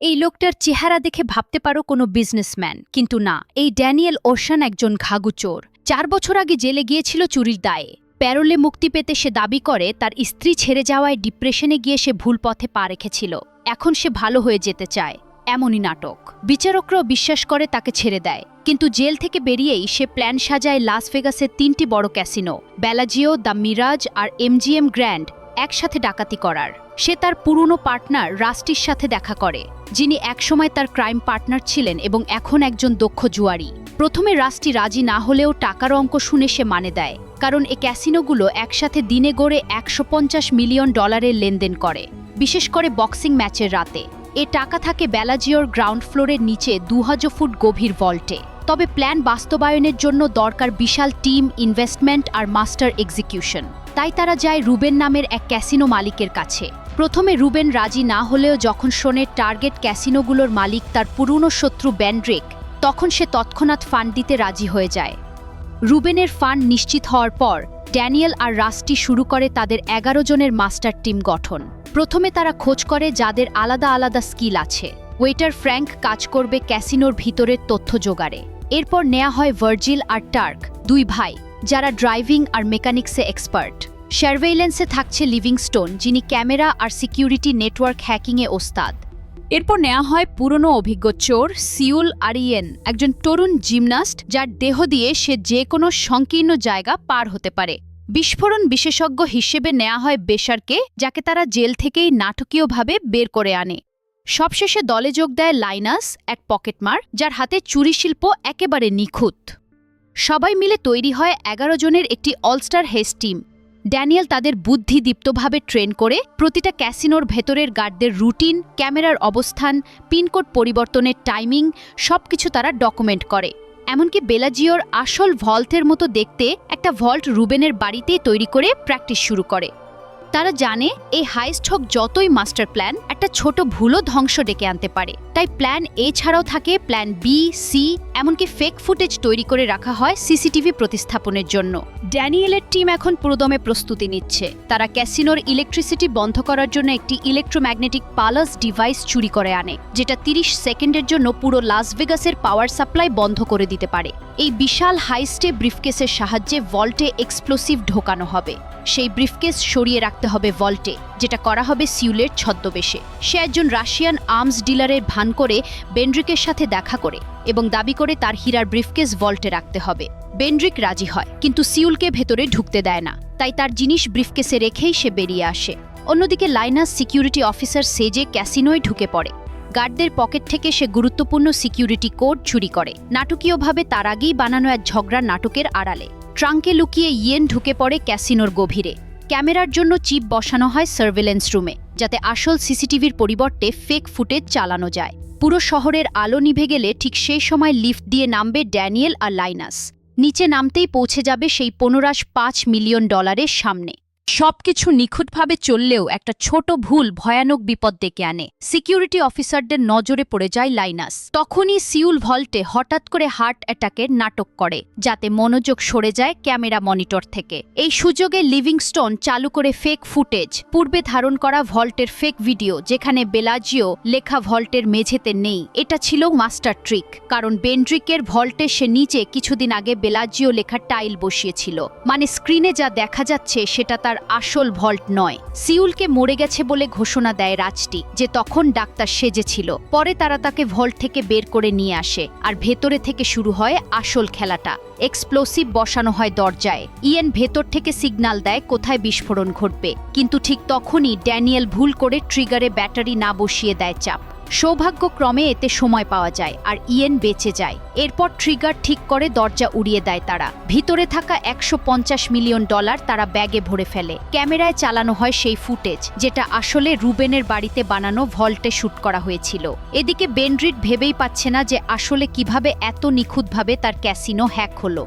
এই লোকটার চেহারা দেখে ভাবতে পারো কোনো বিজনেসম্যান কিন্তু না, এই ড্যানিয়েল ওশান একজন ঘাগু চোর। চার বছর আগে জেলে গিয়েছিল চুরির দায়ে। প্যারোলে মুক্তি পেতে সে দাবি করে, তার স্ত্রী ছেড়ে যাওয়ায় ডিপ্রেশনে গিয়ে সে ভুল পথে পা রেখেছিল। এখন সে ভালো হয়ে যেতে চায়। এমনই নাটক। বিচারকরাও বিশ্বাস করে তাকে ছেড়ে দেয়। কিন্তু জেল থেকে বেরিয়েই সে প্ল্যান সাজায় লাস ভেগাসের তিনটি বড় ক্যাসিনো বেলাজিও দ্য মিরাজ আর এমজিএম গ্র্যান্ড, একসাথে ডাকাতি করার। সে তার পুরনো পার্টনার রাস্টির সাথে দেখা করে, যিনি একসময় তার ক্রাইম পার্টনার ছিলেন এবং এখন একজন দক্ষ জুয়ারি। প্রথমে রাস্টি রাজি না হলেও টাকার অঙ্ক শুনে সে মানে দেয়, কারণ এ ক্যাসিনোগুলো একসাথে দিনে গড়ে একশো পঞ্চাশ মিলিয়ন ডলারের লেনদেন করে, বিশেষ করে বক্সিং ম্যাচের রাতে। এ টাকা থাকে বেলাজিওর গ্রাউন্ড ফ্লোরের নিচে দু হাজার ফুট গভীর ভল্টে। তবে প্ল্যান বাস্তবায়নের জন্য দরকার বিশাল টিম, ইনভেস্টমেন্ট আর মাস্টার এক্সিকিউশন। তাই তারা যায় রুবেন নামের এক ক্যাসিনো মালিকের কাছে। প্রথমে রুবেন রাজি না হলেও যখন শোনের টার্গেট ক্যাসিনোগুলোর মালিক তার পুরনো শত্রু ব্যান্ড্রিক, তখন সে তৎক্ষণাৎ ফান্ড দিতে রাজি হয়ে যায়। রুবেনের ফান্ড নিশ্চিত হওয়ার পর, ড্যানিয়েল আর রাস্টি শুরু করে তাদের এগারো জনের মাস্টার টিম গঠন। প্রথমে তারা খোঁজ করে যাদের আলাদা আলাদা স্কিল আছে। ওয়েটার ফ্র্যাঙ্ক কাজ করবে ক্যাসিনোর ভিতরের তথ্য জোগাড়ে। এরপর নেওয়া হয় ভার্জিল আর টার্ক, দুই ভাই, যারা ড্রাইভিং আর মেকানিক্সে এক্সপার্ট। সার্ভেইলেন্সে থাকছে লিভিংস্টোন, যিনি ক্যামেরা আর সিকিউরিটি নেটওয়ার্ক হ্যাকিংয়ে ওস্তাদ। এরপর নেওয়া হয় পুরনো অভিজ্ঞ চোর, সিউল আরিয়েন, একজন তরুণ জিমনাস্ট, যার দেহ দিয়ে সে যে কোনো সংকীর্ণ জায়গা পার হতে পারে। বিস্ফোরণ বিশেষজ্ঞ হিসেবে নেওয়া হয় বেসারকে, যাকে তারা জেল থেকেই নাটকীয়ভাবে বের করে আনে। সবশেষে দলে যোগ দেয় লাইনাস, এক পকেটমার, যার হাতে চুরি শিল্প একেবারে নিখুঁত। সবাই মিলে তৈরি হয় এগারো জনের একটি অলস্টার হেস টিম। ড্যানিয়েল তাদের বুদ্ধিদীপ্তভাবে ট্রেন করে প্রতিটা ক্যাসিনোর ভেতরের গার্ডদের রুটিন, ক্যামেরার অবস্থান, পিনকোড পরিবর্তনের টাইমিং সব কিছু তারা ডকুমেন্ট করে। এমনকি বেলাজিওর আসল ভল্টের মতো দেখতে একটা ভল্ট রুবেনের বাড়িতেই তৈরি করে প্র্যাকটিস শুরু করে। তারা জানে এই হাইস্ট হোক যতই মাস্টার প্ল্যান, একটা ছোট ভুলও ধ্বংস ডেকে আনতে পারে। তাই প্ল্যান এ ছাড়াও থাকে প্ল্যান বি, সি, এমনকি ফেক ফুটেজ তৈরি করে রাখা হয় সিসিটিভি প্রতিস্থাপনের জন্য। ড্যানিয়েলের টিম এখন পুরোদমে প্রস্তুতি নিচ্ছে। তারা ক্যাসিনোর ইলেকট্রিসিটি বন্ধ করার জন্য একটি ইলেকট্রোম্যাগনেটিক পালাস ডিভাইস চুরি করে আনে, যেটা তিরিশ সেকেন্ডের জন্য পুরো লাস ভেগাসের পাওয়ার সাপ্লাই বন্ধ করে দিতে পারে। এই বিশাল হাইস্টে ব্রিফকেসের সাহায্যে ভল্টে এক্সপ্লোসিভ ঢোকানো হবে। সেই ব্রিফকেস সরিয়ে রাখতে হবে ভল্টে, যেটা করা হবে সিউলের ছদ্মবেশে। সে একজন রাশিয়ান আর্মস ডিলারের ভান করে বেন্ড্রিকের সাথে দেখা করে এবং দাবি করে তার হীরার ব্রিফকেস ভল্টে রাখতে হবে। বেন্ড্রিক রাজি হয়, কিন্তু সিউলকে ভেতরে ঢুকতে দেয় না। তাই তার জিনিস ব্রিফকেসে রেখেই সে বেরিয়ে আসে। অন্যদিকে লাইনাস সিকিউরিটি অফিসার সেজে ক্যাসিনোয় ঢুকে পড়ে। গার্ডদের পকেট থেকে সে গুরুত্বপূর্ণ সিকিউরিটি কোড চুরি করে। নাটকীয়ভাবে তার আগেই বানানো এক ঝগড়া নাটকের আড়ালে। ট্রাঙ্কে লুকিয়ে ইয়েন ঢুকে পড়ে ক্যাসিনোর গভীরে। ক্যামেরার জন্য চিপ বসানো হয় সার্ভেলেন্স রুমে, যাতে আসল সিসিটিভির পরিবর্তে ফেক ফুটেজ চালানো যায়। পুরো শহরের আলো নিভে গেলে ঠিক সেই সময় লিফট দিয়ে নামবে ড্যানিয়েল আর লাইনাস। নিচে নামতেই পৌঁছে যাবে সেই পনেরাশ পাঁচ মিলিয়ন ডলারের সামনে। সবকিছু নিখুঁতভাবে চললেও একটা ছোট ভুল ভয়ানক বিপদ ডেকে আনে। সিকিউরিটি অফিসারদের নজরে পড়ে যায় লাইনাস। তখনই সিউল ভল্টে হঠাৎ করে হার্ট অ্যাটাকের নাটক করে, যাতে মনোযোগ সরে যায় ক্যামেরা মনিটর থেকে। এই সুযোগে লিভিংস্টোন চালু করে ফেক ফুটেজ, পূর্বে ধারণ করা ভল্টের ফেক ভিডিও যেখানে বেলাজিও লেখা ভল্টের মেঝেতে নেই। এটা ছিল মাস্টার ট্রিক, কারণ বেন্ড্রিকের ভল্টে সে নিচে কিছুদিন আগে বেলাজিও লেখা টাইল বসিয়েছিল। মানে স্ক্রিনে যা দেখা যাচ্ছে, সেটা তার আসল ভল্ট নয়। সিউলকে মরে গেছে বলে ঘোষণা দেয় রাজটি, যে তখন ডাক্তার সেজেছিল। পরে তারা তাকে ভল্ট থেকে বের করে নিয়ে আসে, আর ভেতরে থেকে শুরু হয় আসল খেলাটা। এক্সপ্লোসিভ বসানো হয় দরজায়। ইয়েন ভেতর থেকে সিগন্যাল দেয় কোথায় বিস্ফোরণ ঘটবে। কিন্তু ঠিক তখনই ড্যানিয়েল ভুল করে ট্রিগারে ব্যাটারি না বসিয়ে দেয় চাপ। সৌভাগ্যক্রমে এতে সময় পাওয়া যায় আর ইয়েন বেঁচে যায়। এরপর ট্রিগার ঠিক করে দরজা উড়িয়ে দেয় তারা। ভিতরে থাকা একশো পঞ্চাশ মিলিয়ন ডলার তারা ব্যাগে ভরে ফেলে। ক্যামেরায় চালানো হয় সেই ফুটেজ, যেটা আসলে রুবেনের বাড়িতে বানানো ভল্টে শ্যুট করা হয়েছিল। এদিকে বেনড্রিট ভেবেই পাচ্ছে না যে আসলে কীভাবে এত নিখুঁতভাবে তার ক্যাসিনো হ্যাক হলো।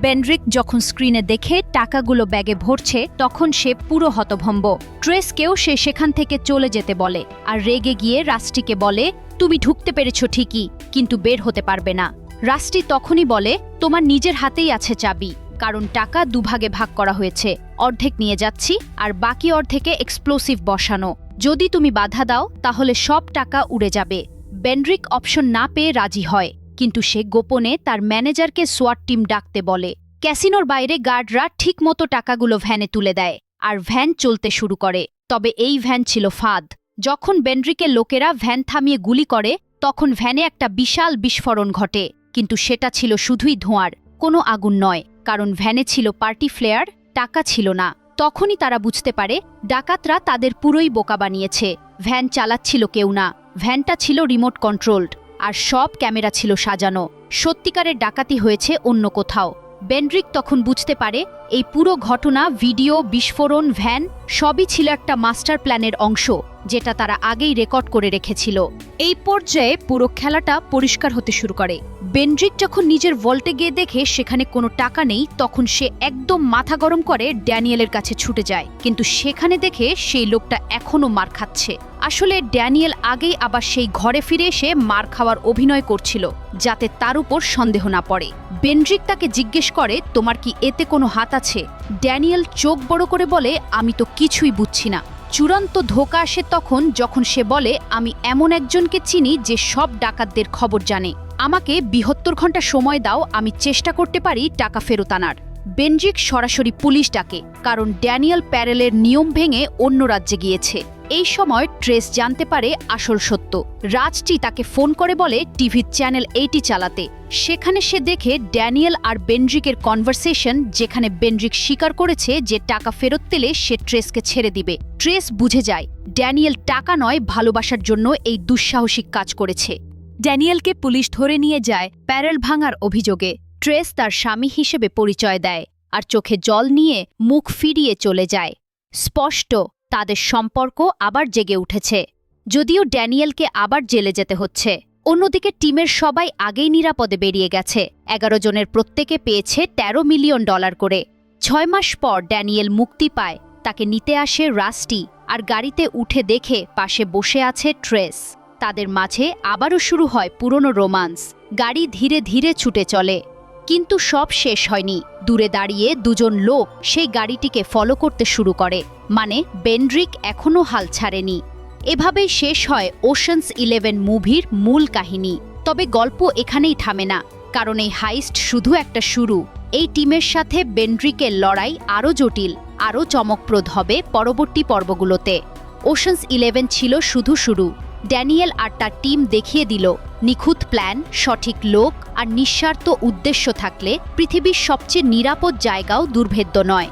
বেন্ড্রিক যখন স্ক্রিনে দেখে টাকাগুলো ব্যাগে ভরছে, তখন সে পুরো হতভম্ব। ট্রেসকেও সে সেখান থেকে চলে যেতে বলে, আর রেগে গিয়ে রাস্টিকে বলে, তুমি ঢুকতে পেরেছ ঠিকই, কিন্তু বের হতে পারবে না। রাস্টি তখনই বলে, তোমার নিজের হাতেই আছে চাবি, কারণ টাকা দুভাগে ভাগ করা হয়েছে। অর্ধেক নিয়ে যাচ্ছি, আর বাকি অর্ধেকে এক্সপ্লোসিভ বসানো। যদি তুমি বাধা দাও, তাহলে সব টাকা উড়ে যাবে। বেন্ড্রিক অপশন না পেয়ে রাজি হয়। কিন্তু সে গোপনে তার ম্যানেজারকে সোয়াট টিম ডাকতে বলে। ক্যাসিনোর বাইরে গার্ডরা ঠিকমতো টাকাগুলো ভ্যানে তুলে দেয় আর ভ্যান চলতে শুরু করে। তবে এই ভ্যান ছিল ফাঁদ। যখন বেন্ড্রিকের লোকেরা ভ্যান থামিয়ে গুলি করে, তখন ভ্যানে একটা বিশাল বিস্ফোরণ ঘটে। কিন্তু সেটা ছিল শুধুই ধোঁয়ার, কোনো আগুন নয়, কারণ ভ্যানে ছিল পার্টি ফ্লেয়ার, টাকা ছিল না। তখনই তারা বুঝতে পারে, ডাকাতরা তাদের পুরোই বোকা বানিয়েছে। ভ্যান চালাচ্ছিল কেউ না। ভ্যানটা ছিল রিমোট কন্ট্রোলড। আর সব ক্যামেরা ছিল সাজানো। সত্যিকারের ডাকাতি হয়েছে অন্য কোথাও। বেন্ড্রিক তখন বুঝতে পারে এই পুরো ঘটনা ভিডিও, বিস্ফোরণ, ভ্যান, সবই ছিল একটা মাস্টার প্ল্যানের অংশ, যেটা তারা আগেই রেকর্ড করে রেখেছিল। এই পর্যায়ে পুরো খেলাটা পরিষ্কার হতে শুরু করে। বেন্ড্রিক যখন নিজের ভল্টে গিয়ে দেখে সেখানে কোনো টাকা নেই, তখন সে একদম মাথা গরম করে ড্যানিয়েলের কাছে ছুটে যায়। কিন্তু সেখানে দেখে সেই লোকটা এখনও মার খাচ্ছে। আসলে ড্যানিয়েল আগেই আবার সেই ঘরে ফিরে এসে মার খাওয়ার অভিনয় করছিল, যাতে তার উপর সন্দেহ না পড়ে। বেন্ড্রিক তাকে জিজ্ঞেস করে, তোমার কি এতে কোনো হাত আছে? ড্যানিয়েল চোখ বড় করে বলে, আমি তো কিছুই বুঝছি না। চূড়ান্ত ধোকা আসে তখন যখন সে বলে, আমি এমন একজনকে চিনি যে সব ডাকাতদের খবর জানে। আমাকে বিহত্তর ঘণ্টা সময় দাও, আমি চেষ্টা করতে পারি টাকা ফেরত আনার। বেনজিক সরাসরি পুলিশ ডাকে, কারণ ড্যানিয়েল প্যারেলের নিয়ম ভেঙে অন্য রাজ্যে গিয়েছে। এই সময় ট্রেস জানতে পারে আসল সত্য। রাজটি তাকে ফোন করে বলে টিভির চ্যানেল এইটি চালাতে। সেখানে সে দেখে ড্যানিয়েল আর বেনড্রিকের কনভারসেশন, যেখানে বেনড্রিক স্বীকার করেছে যে টাকা ফেরত পেলে সে ট্রেসকে ছেড়ে দিবে। ট্রেস বুঝে যায়, ড্যানিয়েল টাকা নয়, ভালোবাসার জন্য এই দুঃসাহসিক কাজ করেছে। ড্যানিয়েলকে পুলিশ ধরে নিয়ে যায় প্যারেল ভাঙার অভিযোগে। ট্রেস তার স্বামী হিসেবে পরিচয় দেয় আর চোখে জল নিয়ে মুখ ফিরিয়ে চলে যায়। স্পষ্ট, তাদের সম্পর্ক আবার জেগে উঠেছে। যদিও ড্যানিয়েলকে আবার জেলে যেতে হচ্ছে। অন্যদিকে টিমের সবাই আগেই নিরাপদে বেরিয়ে গেছে। এগারো জনের প্রত্যেকে পেয়েছে ১৩ মিলিয়ন ডলার করে। ছয় মাস পর ড্যানিয়েল মুক্তি পায়। তাকে নিতে আসে রাস্টি আর গাড়িতে উঠে দেখে পাশে বসে আছে ট্রেস। তাদের মাঝে আবারও শুরু হয় পুরনো রোমান্স। গাড়ি ধীরে ধীরে ছুটে চলে। কিন্তু সব শেষ হয়নি। দূরে দাঁড়িয়ে দুজন লোক সেই গাড়িটিকে ফলো করতে শুরু করে। মানে বেন্ড্রিক এখনও হাল ছাড়েনি। এভাবেই শেষ হয় ওশানস ইলেভেন মুভির মূল কাহিনী। তবে গল্প এখানেই থামে না, কারণ এই হাইস্ট শুধু একটা শুরু। এই টিমের সাথে বেন্ড্রিকের লড়াই আরও জটিল, আরও চমকপ্রদ হবে পরবর্তী পর্বগুলোতে। ওশানস ইলেভেন ছিল শুধু শুরু। ড্যানিয়েল আর তার টিম দেখিয়ে দিল নিখুঁত প্ল্যান সঠিক লোক আর নিঃস্বার্থ উদ্দেশ্য থাকলে পৃথিবীর সবচেয়ে নিরাপদ জায়গাও দুর্ভেদ্য নয়।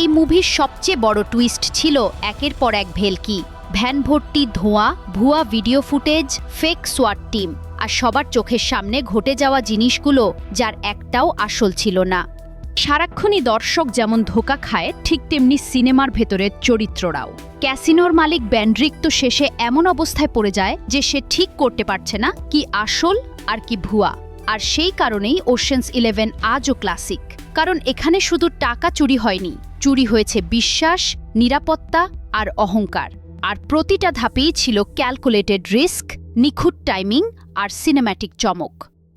এই মুভির সবচেয়ে বড় টুইস্ট ছিল একের পর এক ভেলকি, ভ্যান ভর্তি ধোঁয়া, ভুয়া ভিডিও ফুটেজ ফেক সোয়াট টিম আর সবার চোখের সামনে ঘটে যাওয়া জিনিসগুলো, যার একটাও আসল ছিল না। সারাক্ষণই দর্শক যেমন ধোকা খায়, ঠিক তেমনি সিনেমার ভেতরের চরিত্ররাও। ক্যাসিনোর মালিক ব্যান্ড্রিক তো শেষে এমন অবস্থায় পড়ে যায় যে সে ঠিক করতে পারছে না কি আসল আর কি ভুয়া। আর সেই কারণেই ওশেন্স ইলেভেন আজও ক্লাসিক। কারণ এখানে শুধু টাকা চুরি হয়নি, চুরি হয়েছে বিশ্বাস, নিরাপত্তা আর অহংকার। আর প্রতিটা ধাপেই ছিল ক্যালকুলেটেড রিস্ক নিখুঁত টাইমিং আর সিনেম্যাটিক চমক।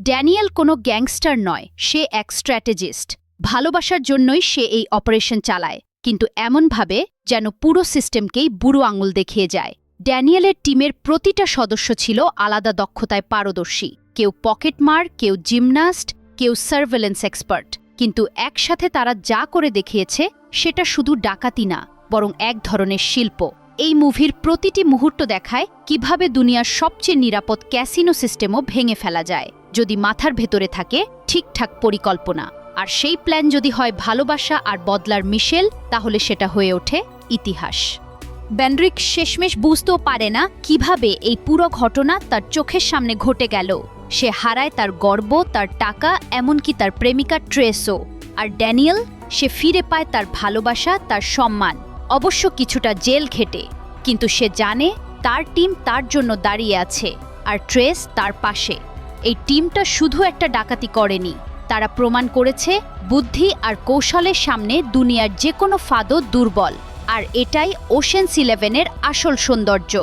ড্যানিয়েল কোনো গ্যাংস্টার নয়, সে এক স্ট্র্যাটেজিস্ট ভালোবাসার জন্যই সে এই অপারেশন চালায়, কিন্তু এমনভাবে যেন পুরো সিস্টেমকেই বুড়ো আঙুল দেখিয়ে যায়। ড্যানিয়েলের টিমের প্রতিটা সদস্য ছিল আলাদা দক্ষতায় পারদর্শী। কেউ পকেটমার কেউ জিমনাস্ট, কেউ সার্ভেলেন্স এক্সপার্ট। কিন্তু একসাথে তারা যা করে দেখিয়েছে, সেটা শুধু ডাকাতি না, বরং এক ধরনের শিল্প। এই মুভির প্রতিটি মুহূর্ত দেখায় কীভাবে দুনিয়ার সবচেয়ে নিরাপদ ক্যাসিনো সিস্টেমও ভেঙে ফেলা যায়। যদি মাথার ভেতরে থাকে, ঠিকঠাক পরিকল্পনা। আর সেই প্ল্যান যদি হয় ভালোবাসা আর বদলার মিশেল, তাহলে সেটা হয়ে ওঠে ইতিহাস। ব্যান্ড্রিক শেষমেশ বুঝতেও পারে না কীভাবে এই পুরো ঘটনা তার চোখের সামনে ঘটে গেল। সে হারায় তার গর্ব, তার টাকা, এমনকি তার প্রেমিকা ট্রেসও আর ড্যানিয়েল, সে ফিরে পায় তার ভালোবাসা, তার সম্মান। অবশ্য কিছুটা জেল ঘেটে কিন্তু সে জানে তার টিম তার জন্য দাঁড়িয়ে আছে, আর ট্রেস তার পাশে। এই টিমটা শুধু একটা ডাকাতি করেনি তারা প্রমাণ করেছে বুদ্ধি আর কৌশলের সামনে দুনিয়ার যে কোনো ফাদও দুর্বল। আর এটাই ওশেন্স ইলেভেনের আসল সৌন্দর্য।